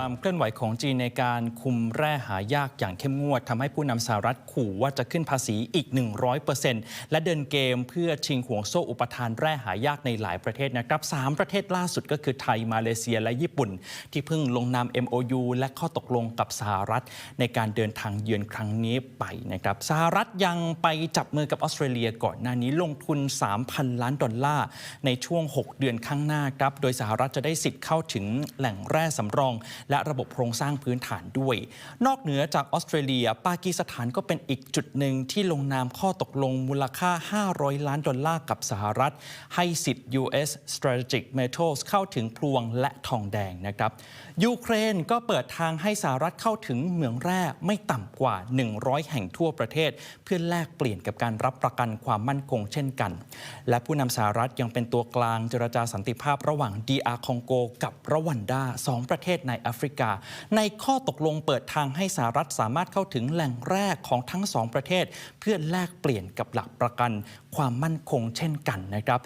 ความเคลื่อนไหวของจีนในการคุมแร่หายากอย่างเข้มงวดทำให้ผู้นำสหรัฐขู่ว่าจะขึ้นภาษีอีก 100%และเดินเกมเพื่อชิงห่วงโซ่อุปทานแร่หายากในหลายประเทศนะครับสามประเทศล่าสุดก็คือไทยมาเลเซียและญี่ปุ่น ที่เพิ่งลงนาม MOU และข้อตกลงกับสหรัฐ ในการเดินทางเยือนครั้งนี้ไปนะครับสหรัฐยังไปจับมือกับออสเตรเลียก่อนหน้านี้ลงทุน 3,000 ล้านดอลลาร์ในช่วง 6 เดือนข้างหน้าครับโดยสหรัฐจะได้สิทธิ์เข้าถึงแหล่งแร่สำรองและระบบโครงสร้างพื้นฐานด้วย นอกเหนือจากออสเตรเลีย ปากีสถานก็เป็นอีกจุดหนึ่งที่ลงนามข้อตกลงมูลค่า 500 ล้านดอลลาร์กับสหรัฐ ให้สิทธิ์ US Strategic Metals เข้าถึงพลวงและทองแดงนะครับยูเครนก็เปิดทางให้สหรัฐเข้าถึงเหมืองแร่ไม่ต่ำกว่า 100 แห่งทั่วประเทศ เพื่อแลกเปลี่ยนกับการรับประกันความมั่นคงเช่นกัน และผู้นำสหรัฐยังเป็นตัวกลางเจรจาสันติภาพระหว่าง DR คองโก กับรวันดาสองประเทศในแอฟริกา ในข้อตกลงเปิดทางให้สหรัฐสามารถเข้าถึงแหล่งแรกของทั้งสองประเทศ เพื่อแลกเปลี่ยนกับหลักประกัน ความมั่นคงเช่นกันนะครับ